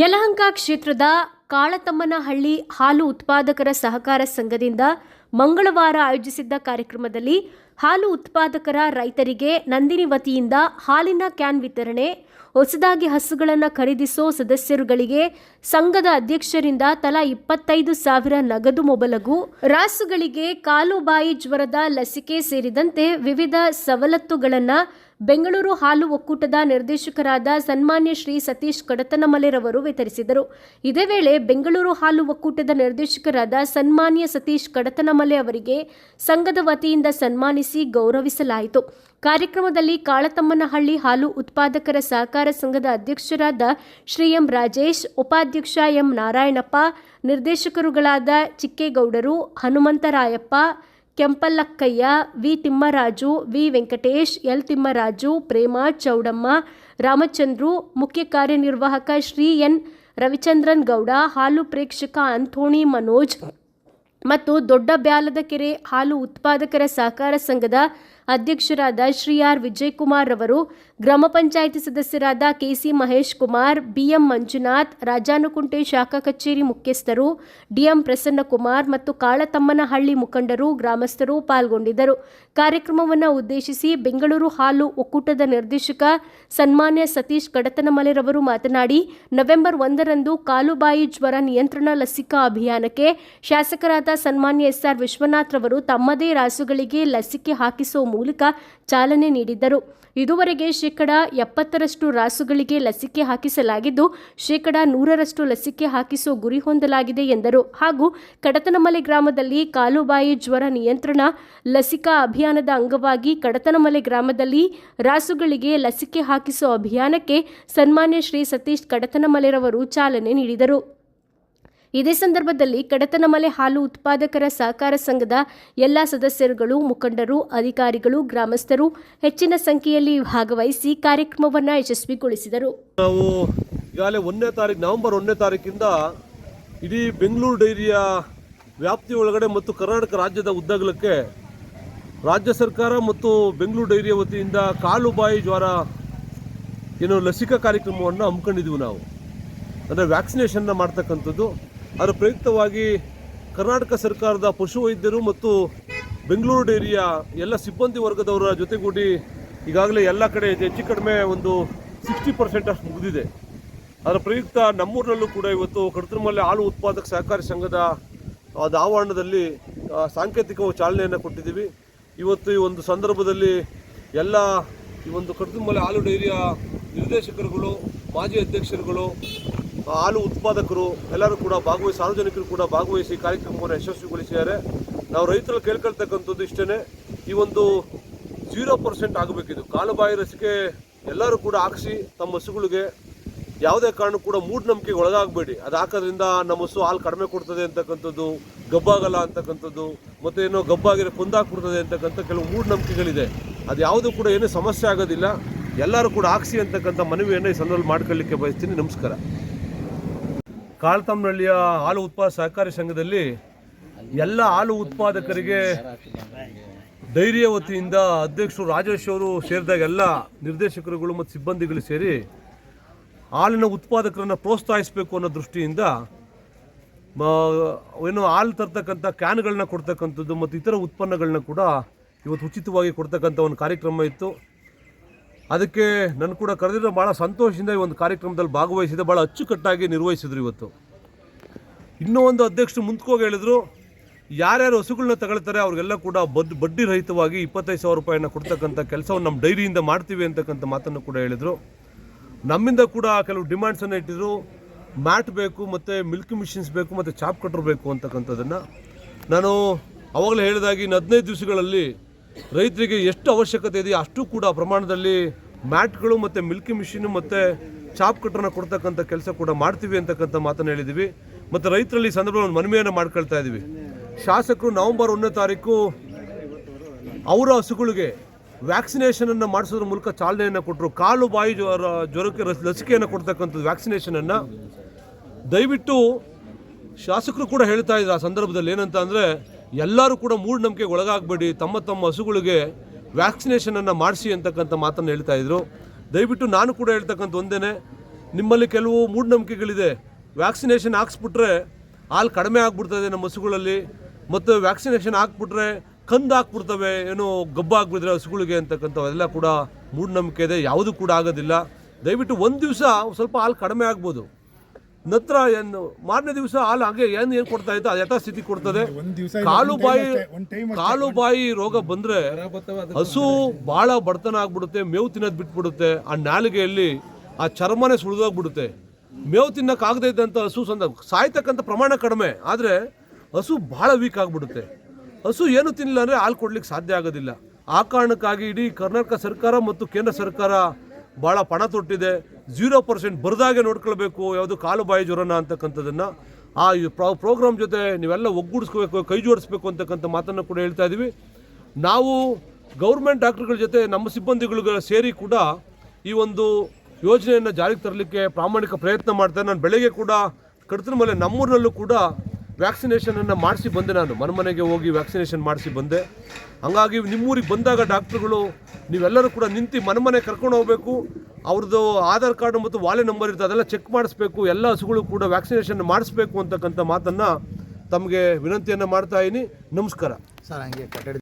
ಕ್ಷೇತ್ರದ ಕಾಳತಮ್ಮನಹಳ್ಳಿ ಹಾಲು ಉತ್ಪಾದಕರ ಸಹಕಾರ ಸಂಘದಿಂದ ಮಂಗಳವಾರ ಆಯೋಜಿಸಿದ್ದ ಕಾರ್ಯಕ್ರಮದಲ್ಲಿ ಹಾಲು ಉತ್ಪಾದಕರ ರೈತರಿಗೆ ನಂದಿನಿ ವತಿಯಿಂದ ಹಾಲಿನ ಕ್ಯಾನ್ ವಿತರಣೆ, ಹೊಸದಾಗಿ ಹಸುಗಳನ್ನು ಖರೀದಿಸೋ ಸದಸ್ಯರುಗಳಿಗೆ ಸಂಘದ ಅಧ್ಯಕ್ಷರಿಂದ ತಲಾ ಇಪ್ಪತ್ತೈದು ಸಾವಿರ ನಗದು ಮೊಬಲಗು, ರಾಸುಗಳಿಗೆ ಕಾಲುಬಾಯಿ ಜ್ವರದ ಲಸಿಕೆ ಸೇರಿದಂತೆ ವಿವಿಧ ಸವಲತ್ತುಗಳನ್ನು ಬೆಂಗಳೂರು ಹಾಲು ಒಕ್ಕೂಟದ ನಿರ್ದೇಶಕರಾದ ಸನ್ಮಾನ್ಯ ಶ್ರೀ ಸತೀಶ್ ಕಡತನಮಲೆರವರು ವಿತರಿಸಿದರು. ಇದೇ ವೇಳೆ ಬೆಂಗಳೂರು ಹಾಲು ಒಕ್ಕೂಟದ ನಿರ್ದೇಶಕರಾದ ಸನ್ಮಾನ್ಯ ಸತೀಶ್ ಕಡತನಮಲೆ ಅವರಿಗೆ ಸಂಘದ ವತಿಯಿಂದ ಸನ್ಮಾನಿಸಿ ಗೌರವಿಸಲಾಯಿತು. ಕಾರ್ಯಕ್ರಮದಲ್ಲಿ ಕಾಳತಮ್ಮನಹಳ್ಳಿ ಹಾಲು ಉತ್ಪಾದಕರ ಸಹಕಾರ ಸಂಘದ ಅಧ್ಯಕ್ಷರಾದ ಶ್ರೀ ಎಂ ರಾಜೇಶ್, ಉಪಾಧ್ಯಕ್ಷ ಎಂ ನಾರಾಯಣಪ್ಪ, ನಿರ್ದೇಶಕರುಗಳಾದ ಚಿಕ್ಕೇಗೌಡರು, Hanumantharayappa Kempallakkayya, V. Thimmaraju, V. Venkatesh, L. Thimmaraju, Prema Chowdamma, Ramachandru, ಮುಖ್ಯ ಕಾರ್ಯನಿರ್ವಾಹಕ ಶ್ರೀ ಎನ್. ರವಿಚಂದ್ರನ್ ಗೌಡ, ಹಾಲು ಪ್ರೇಕ್ಷಕ ಅಂಥೋಣಿ ಮನೋಜ್ ಮತ್ತು ದೊಡ್ಡ ಬ್ಯಾಲದ ಕೆರೆ ಹಾಲು ಉತ್ಪಾದಕರ ಸಹಕಾರ ಸಂಘದ ಅಧ್ಯಕ್ಷರಾದ ಶ್ರೀ ಆರ್ ವಿಜಯಕುಮಾರ್ ರವರು, ಗ್ರಾಮ ಪಂಚಾಯಿತಿ ಸದಸ್ಯರಾದ K C Mahesh Kumar, B M Manjunath, Rajanukunte ಶಾಖಾ ಕಚೇರಿ ಮುಖ್ಯಸ್ಥರು, ಡಿಎಂ ಪ್ರಸನ್ನಕುಮಾರ್ ಮತ್ತು ಕಾಳತಮ್ಮನಹಳ್ಳಿ ಮುಖಂಡರು, ಗ್ರಾಮಸ್ಥರು ಪಾಲ್ಗೊಂಡಿದ್ದರು. ಕಾರ್ಯಕ್ರಮವನ್ನು ಉದ್ದೇಶಿಸಿ ಬೆಂಗಳೂರು ಹಾಲು ಒಕ್ಕೂಟದ ನಿರ್ದೇಶಕ ಸನ್ಮಾನ್ಯ ಸತೀಶ್ ಕಡತನಮಲೆರವರು ಮಾತನಾಡಿ, ನವೆಂಬರ್ ಒಂದರಂದು ಕಾಲುಬಾಯಿ ಜ್ವರ ನಿಯಂತ್ರಣ ಲಸಿಕಾ ಅಭಿಯಾನಕ್ಕೆ ಶಾಸಕರಾದ ಸನ್ಮಾನ್ಯ ಎಸ್ಆರ್ ವಿಶ್ವನಾಥ್ ರವರು ತಮ್ಮದೇ ರಾಸುಗಳಿಗೆ ಲಸಿಕೆ ಹಾಕಿಸುವ ಮೂಲಕ ಚಾಲನೆ ನೀಡಿದ್ದರು. ಇದುವರೆಗೆ ಶೇಕಡ ಎಪ್ಪತ್ತರಷ್ಟು ರಾಸುಗಳಿಗೆ ಲಸಿಕೆ ಹಾಕಿಸಲಾಗಿದ್ದು, ಶೇಕಡ ನೂರರಷ್ಟು ಲಸಿಕೆ ಹಾಕಿಸುವ ಗುರಿ ಹೊಂದಲಾಗಿದೆ ಎಂದರು. ಹಾಗೂ ಕಡತನಮಲೆ ಗ್ರಾಮದಲ್ಲಿ ಕಾಲುಬಾಯಿ ಜ್ವರ ನಿಯಂತ್ರಣ, ಲಸಿಕಾ ಅಭಿಯಾನದ ಅಂಗವಾಗಿ ಕಡತನಮಲೆ ಗ್ರಾಮದಲ್ಲಿ ರಾಸುಗಳಿಗೆ ಲಸಿಕೆ ಹಾಕಿಸುವ ಅಭಿಯಾನಕ್ಕೆ ಸನ್ಮಾನ್ಯ ಶ್ರೀ ಸತೀಶ್ ಕಡತನಮಲೆರವರು ಚಾಲನೆ ನೀಡಿದರು. ಇದೇ ಸಂದರ್ಭದಲ್ಲಿ ಕಡತನಮಲೆ ಹಾಲು ಉತ್ಪಾದಕರ ಸಹಕಾರ ಸಂಘದ ಎಲ್ಲ ಸದಸ್ಯರುಗಳು, ಮುಖಂಡರು, ಅಧಿಕಾರಿಗಳು, ಗ್ರಾಮಸ್ಥರು ಹೆಚ್ಚಿನ ಸಂಖ್ಯೆಯಲ್ಲಿ ಭಾಗವಹಿಸಿ ಕಾರ್ಯಕ್ರಮವನ್ನು ಯಶಸ್ವಿಗೊಳಿಸಿದರು. ನಾವು ಈಗಾಗಲೇ ಒಂದನೇ ತಾರೀಕು ನವೆಂಬರ್ ಒಂದನೇ ತಾರೀಕಿಂದ ಇಡೀ ಬೆಂಗಳೂರು ಡೈರಿಯ ವ್ಯಾಪ್ತಿ ಒಳಗಡೆ ಮತ್ತು ಕರ್ನಾಟಕ ರಾಜ್ಯದ ಉದ್ದಗಲಕ್ಕೆ ರಾಜ್ಯ ಸರ್ಕಾರ ಮತ್ತು ಬೆಂಗಳೂರು ಡೈರಿಯ ವತಿಯಿಂದ ಕಾಲು ಬಾಯಿ ಜ್ವರ ಏನು ಲಸಿಕಾ ಕಾರ್ಯಕ್ರಮವನ್ನು ಹಮ್ಮಿಕೊಂಡಿದ್ದೀವಿ ನಾವು. ಅಂದರೆ ವ್ಯಾಕ್ಸಿನೇಷನ್ನ ಮಾಡ್ತಕ್ಕಂಥದ್ದು. ಅದರ ಪ್ರಯುಕ್ತವಾಗಿ ಕರ್ನಾಟಕ ಸರ್ಕಾರದ ಪಶುವೈದ್ಯರು ಮತ್ತು ಬೆಂಗಳೂರು ಡೈರಿಯ ಎಲ್ಲ ಸಿಬ್ಬಂದಿ ವರ್ಗದವರ ಜೊತೆಗೂಡಿ ಈಗಾಗಲೇ ಎಲ್ಲ ಕಡೆ ಹೆಚ್ಚು ಕಡಿಮೆ ಒಂದು ಸಿಕ್ಸ್ಟಿ ಪರ್ಸೆಂಟ್ ಅಷ್ಟು ಮುಗಿದಿದೆ. ಅದರ ಪ್ರಯುಕ್ತ ನಮ್ಮೂರಿನಲ್ಲೂ ಕೂಡ ಇವತ್ತು ಕಡತನಮಲ್ಲೆ ಹಾಲು ಉತ್ಪಾದಕ ಸಹಕಾರಿ ಸಂಘದ ಅದು ಆವರಣದಲ್ಲಿ ಸಾಂಕೇತಿಕ ಚಾಲನೆಯನ್ನು ಕೊಟ್ಟಿದ್ದೀವಿ. ಇವತ್ತು ಈ ಒಂದು ಸಂದರ್ಭದಲ್ಲಿ ಎಲ್ಲ ಈ ಒಂದು ಕಡತನಮಲ್ಲೆ ಹಾಲು ಡೈರಿಯ ನಿರ್ದೇಶಕರುಗಳು, ಮಾಜಿ ಅಧ್ಯಕ್ಷರುಗಳು ಹಾಲು ಉತ್ಪಾದಕರು, ಎಲ್ಲರೂ ಕೂಡ ಭಾಗವಹಿಸಿ, ಸಾರ್ವಜನಿಕರು ಕೂಡ ಭಾಗವಹಿಸಿ ಕಾರ್ಯಕ್ರಮವನ್ನು ಯಶಸ್ವಿಗೊಳಿಸಿದ್ದಾರೆ. ನಾವು ರೈತರಲ್ಲಿ ಕೇಳ್ಕೊಳ್ತಕ್ಕಂಥದ್ದು ಇಷ್ಟೇ ಈ ಒಂದು ಜೀರೋ ಪರ್ಸೆಂಟ್ ಆಗಬೇಕಿದು. ಕಾಲುಬಾಯಿ ಲಸಿಕೆ ಎಲ್ಲರೂ ಕೂಡ ಹಾಕಿಸಿ ತಮ್ಮ ಹಸುಗಳಿಗೆ ಯಾವುದೇ ಕಾರಣ ಕೂಡ ಮೂಢನಂಬಿಕೆಗೆ ಒಳಗಾಗಬೇಡಿ. ಅದು ಹಾಕೋದ್ರಿಂದ ನಮ್ಮ ಹಸು ಹಾಲು ಕಡಿಮೆ ಕೊಡ್ತದೆ ಅಂತಕ್ಕಂಥದ್ದು, ಗಬ್ಬಾಗಲ್ಲ ಅಂತಕ್ಕಂಥದ್ದು, ಮತ್ತು ಏನೋ ಗಬ್ಬಾಗಿರೋ ಕೊಂದಾಕ್ಬಿಡ್ತದೆ ಅಂತಕ್ಕಂಥ ಕೆಲವು ಮೂಢನಂಬಿಕೆಗಳಿದೆ. ಅದು ಯಾವುದು ಕೂಡ ಏನೂ ಸಮಸ್ಯೆ ಆಗೋದಿಲ್ಲ. ಎಲ್ಲರೂ ಕೂಡ ಹಾಕ್ಸಿ ಅಂತಕ್ಕಂಥ ಮನವಿಯನ್ನು ಈ ಸಂದರ್ಭದಲ್ಲಿ ಮಾಡ್ಕೊಳ್ಳಿಕ್ಕೆ ಬಯಸ್ತೀನಿ. ನಮಸ್ಕಾರ. ಕಾಳ್ತಮ್ಮನಹಳ್ಳಿಯ ಹಾಲು ಉತ್ಪಾದ ಸಹಕಾರಿ ಸಂಘದಲ್ಲಿ ಎಲ್ಲ ಹಾಲು ಉತ್ಪಾದಕರಿಗೆ ಧೈರ್ಯ ವತಿಯಿಂದ ಅಧ್ಯಕ್ಷರು ರಾಜೇಶ್ ಅವರು ಸೇರಿದಾಗ ಎಲ್ಲ ನಿರ್ದೇಶಕರುಗಳು ಮತ್ತು ಸಿಬ್ಬಂದಿಗಳು ಸೇರಿ ಹಾಲಿನ ಉತ್ಪಾದಕರನ್ನು ಪ್ರೋತ್ಸಾಹಿಸಬೇಕು ಅನ್ನೋ ದೃಷ್ಟಿಯಿಂದ ಏನು ಹಾಲು ತರ್ತಕ್ಕಂಥ ಕ್ಯಾನ್ಗಳನ್ನ ಕೊಡ್ತಕ್ಕಂಥದ್ದು ಮತ್ತು ಇತರ ಉತ್ಪನ್ನಗಳನ್ನ ಕೂಡ ಇವತ್ತು ಉಚಿತವಾಗಿ ಕೊಡ್ತಕ್ಕಂಥ ಒಂದು ಕಾರ್ಯಕ್ರಮ ಇತ್ತು. ಅದಕ್ಕೆ ನನ್ನ ಕೂಡ ಕರೆದಿರೋ ಭಾಳ ಸಂತೋಷದಿಂದ ಈ ಒಂದು ಕಾರ್ಯಕ್ರಮದಲ್ಲಿ ಭಾಗವಹಿಸಿದೆ. ಭಾಳ ಅಚ್ಚುಕಟ್ಟಾಗಿ ನಿರ್ವಹಿಸಿದ್ರು ಇವತ್ತು. ಇನ್ನೂ ಒಂದು ಅಧ್ಯಕ್ಷರು ಮುಂದ್ಕೋಗಿ ಹೇಳಿದ್ರು, ಯಾರ್ಯಾರು ಹಸುಗಳನ್ನ ತಗೊಳ್ತಾರೆ ಅವ್ರಿಗೆಲ್ಲ ಕೂಡ ಬದ್, ಬಡ್ಡಿ ರಹಿತವಾಗಿ ಇಪ್ಪತ್ತೈದು ಸಾವಿರ ರೂಪಾಯಿನ ಕೊಡ್ತಕ್ಕಂಥ ಕೆಲಸವನ್ನು ನಮ್ಮ ಡೈರಿಯಿಂದ ಮಾಡ್ತೀವಿ ಅಂತಕ್ಕಂಥ ಮಾತನ್ನು ಕೂಡ ಹೇಳಿದರು. ನಮ್ಮಿಂದ ಕೂಡ ಕೆಲವು ಡಿಮ್ಯಾಂಡ್ಸನ್ನು ಇಟ್ಟಿದ್ರು. ಮ್ಯಾಟ್ ಬೇಕು ಮತ್ತು ಮಿಲ್ಕ್ ಮಿಷಿನ್ಸ್ ಬೇಕು ಮತ್ತು ಚಾಪ್ ಕಟ್ರ್ ಬೇಕು ಅಂತಕ್ಕಂಥದ್ದನ್ನು. ನಾನು ಅವಾಗಲೇ ಹೇಳಿದಾಗಿ ಇನ್ನು ಹದಿನೈದು ದಿವಸಗಳಲ್ಲಿ ರೈತರಿಗೆ ಎಷ್ಟು ಅವಶ್ಯಕತೆ ಇದೆಯೋ ಅಷ್ಟು ಕೂಡ ಪ್ರಮಾಣದಲ್ಲಿ ಮ್ಯಾಟ್ಗಳು ಮತ್ತು ಮಿಲ್ಕಿ ಮಿಷಿನ್ ಮತ್ತು ಚಾಪ್ ಕಟ್ರನ್ನ ಕೊಡ್ತಕ್ಕಂಥ ಕೆಲಸ ಕೂಡ ಮಾಡ್ತೀವಿ ಅಂತಕ್ಕಂಥ ಮಾತನ್ನು ಹೇಳಿದ್ದೀವಿ ಮತ್ತು ರೈತರಲ್ಲಿ ಸಂದರ್ಭದಲ್ಲಿ ಮನವಿಯನ್ನು ಮಾಡ್ಕೊಳ್ತಾ ಇದ್ದೀವಿ ಶಾಸಕರು ನವೆಂಬರ್ ಒಂದನೇ ತಾರೀಕು ಅವರ ಹಸುಗಳಿಗೆ ವ್ಯಾಕ್ಸಿನೇಷನನ್ನು ಮಾಡಿಸೋದ್ರ ಮೂಲಕ ಚಾಲನೆಯನ್ನು ಕೊಟ್ಟರು ಕಾಲು ಬಾಯಿ ಜ್ವರ ಜ್ವರಕ್ಕೆ ಲಸಿಕೆಯನ್ನು ಕೊಡ್ತಕ್ಕಂಥದ್ದು ವ್ಯಾಕ್ಸಿನೇಷನನ್ನು ದಯವಿಟ್ಟು ಶಾಸಕರು ಕೂಡ ಹೇಳ್ತಾ ಇದ್ದಾರೆ ಆ ಸಂದರ್ಭದಲ್ಲಿ ಏನಂತ ಅಂದರೆ ಎಲ್ಲರೂ ಕೂಡ ಮೂಢನಂಬಿಕೆಗೆ ಒಳಗಾಗಬೇಡಿ. ತಮ್ಮ ತಮ್ಮ ಹಸುಗಳಿಗೆ ವ್ಯಾಕ್ಸಿನೇಷನನ್ನು ಮಾಡಿಸಿ ಅಂತಕ್ಕಂಥ ಮಾತನ್ನು ಹೇಳ್ತಾ ಇದ್ರು. ದಯವಿಟ್ಟು ನಾನು ಕೂಡ ಹೇಳ್ತಕ್ಕಂಥ ಒಂದೇನೆ, ನಿಮ್ಮಲ್ಲಿ ಕೆಲವು ಮೂಢನಂಬಿಕೆಗಳಿದೆ. ವ್ಯಾಕ್ಸಿನೇಷನ್ ಹಾಕ್ಸ್ಬಿಟ್ರೆ ಹಾಲು ಕಡಿಮೆ ಆಗ್ಬಿಡ್ತದೆ ನಮ್ಮ ಹಸುಗಳಲ್ಲಿ, ಮತ್ತು ವ್ಯಾಕ್ಸಿನೇಷನ್ ಹಾಕ್ಬಿಟ್ರೆ ಕಂದು ಹಾಕ್ಬಿಡ್ತವೆ ಏನೋ ಗಬ್ಬ ಆಗ್ಬಿಡಿದ್ರೆ ಹಸುಗಳಿಗೆ ಅಂತಕ್ಕಂಥ ಅದೆಲ್ಲ ಕೂಡ ಮೂಢನಂಬಿಕೆ ಇದೆ, ಯಾವುದೂ ಕೂಡ ಆಗೋದಿಲ್ಲ. ದಯವಿಟ್ಟು ಒಂದು ದಿವಸ ಸ್ವಲ್ಪ ಹಾಲು ಕಡಿಮೆ ಆಗ್ಬೋದು. ನಂತರ ಏನು ಮಾರನೇ ದಿವಸ ಹಾಲು ಹಾಗೆ ಏನು ಏನು ಕೊಡ್ತಾ ಇತ್ತು ಅದು ಯಥಾಸ್ಥಿತಿ ಕೊಡ್ತದೆ. ಒಂದ್ ದಿವಸ ಕಾಲು ಬಾಯಿ ಕಾಲು ಬಾಯಿ ರೋಗ ಬಂದ್ರೆ ಹಸು ಬಹಳ ಬಡತನ ಆಗ್ಬಿಡುತ್ತೆ ಮೇವು ತಿನ್ನೋದು ಬಿಟ್ಬಿಡುತ್ತೆ ಆ ನಾಲಿಗೆಯಲ್ಲಿ ಆ ಚರ್ಮನೇ ಸುಳಿದೋಗ್ಬಿಡುತ್ತೆ. ಮೇವು ತಿನ್ನೋಕ್ಕಾಗದೇ ಇದ್ದಂಥ ಹಸು ಸಂದ ಸಾಯ್ತಕ್ಕಂಥ ಪ್ರಮಾಣ ಕಡಿಮೆ ಆದರೆ ಹಸು ಬಹಳ ವೀಕ್ ಆಗಿಬಿಡುತ್ತೆ. ಹಸು ಏನು ತಿನ್ನಲಿಲ್ಲ ಅಂದರೆ ಹಾಲು ಕೊಡ್ಲಿಕ್ಕೆ ಸಾಧ್ಯ ಆಗೋದಿಲ್ಲ. ಆ ಕಾರಣಕ್ಕಾಗಿ ಇಡೀ ಕರ್ನಾಟಕ ಸರ್ಕಾರ ಮತ್ತು ಕೇಂದ್ರ ಸರ್ಕಾರ ಭಾಳ ಪಣ ತೊಟ್ಟಿದೆ. ಝೀರೋ ಪರ್ಸೆಂಟ್ ಬರದಾಗೆ ನೋಡ್ಕೊಳ್ಬೇಕು. ಯಾವುದು ಕಾಲು ಬಾಯಿ ಜ್ವರನ ಅಂತಕ್ಕಂಥದ್ದನ್ನು ಆ ಪ್ರೋಗ್ರಾಮ್ ಜೊತೆ ನೀವೆಲ್ಲ ಒಗ್ಗೂಡಿಸ್ಕೋಬೇಕು, ಕೈ ಜೋಡಿಸ್ಬೇಕು ಅಂತಕ್ಕಂಥ ಮಾತನ್ನು ಕೂಡ ಹೇಳ್ತಾ ಇದ್ದೀವಿ ನಾವು ಗೌರ್ಮೆಂಟ್ ಡಾಕ್ಟ್ರುಗಳ ಜೊತೆ ನಮ್ಮ ಸಿಬ್ಬಂದಿಗಳು ಸೇರಿ ಕೂಡ ಈ ಒಂದು ಯೋಜನೆಯನ್ನು ಜಾರಿಗೆ ತರಲಿಕ್ಕೆ ಪ್ರಾಮಾಣಿಕ ಪ್ರಯತ್ನ ಮಾಡ್ತಾರೆ ನಾನು ಬೆಳಗ್ಗೆ ಕೂಡ ಕಡತನ ಮೇಲೆ ನಮ್ಮೂರಿನಲ್ಲೂ ಕೂಡ ವ್ಯಾಕ್ಸಿನೇಷನನ್ನು ಮಾಡಿಸಿ ಬಂದೆ ನಾನು. ಮನೆ ಮನೆಗೆ ಹೋಗಿ ವ್ಯಾಕ್ಸಿನೇಷನ್ ಮಾಡಿಸಿ ಬಂದೆ. ಹಂಗಾಗಿ ನಿಮ್ಮೂರಿಗೆ ಬಂದಾಗ ಡಾಕ್ಟ್ರುಗಳು, ನೀವೆಲ್ಲರೂ ಕೂಡ ನಿಂತು ಮನೆ ಮನೆ ಕರ್ಕೊಂಡು ಹೋಗಬೇಕು. ಅವ್ರದ್ದು ಆಧಾರ್ ಕಾರ್ಡ್ ಮತ್ತು ವಾಲೆ ನಂಬರ್ ಇರ್ತದೆ, ಅದೆಲ್ಲ ಚೆಕ್ ಮಾಡಿಸ್ಬೇಕು. ಎಲ್ಲ ಹಸುಗಳು ಕೂಡ ವ್ಯಾಕ್ಸಿನೇಷನ್ ಮಾಡಿಸ್ಬೇಕು ಅಂತಕ್ಕಂಥ ಮಾತನ್ನು ತಮಗೆ ವಿನಂತಿಯನ್ನು ಮಾಡ್ತಾ ಇದ್ದೀನಿ. ನಮಸ್ಕಾರ. ಸರ್, ಹಂಗೆ ಕಟ್ಟಡ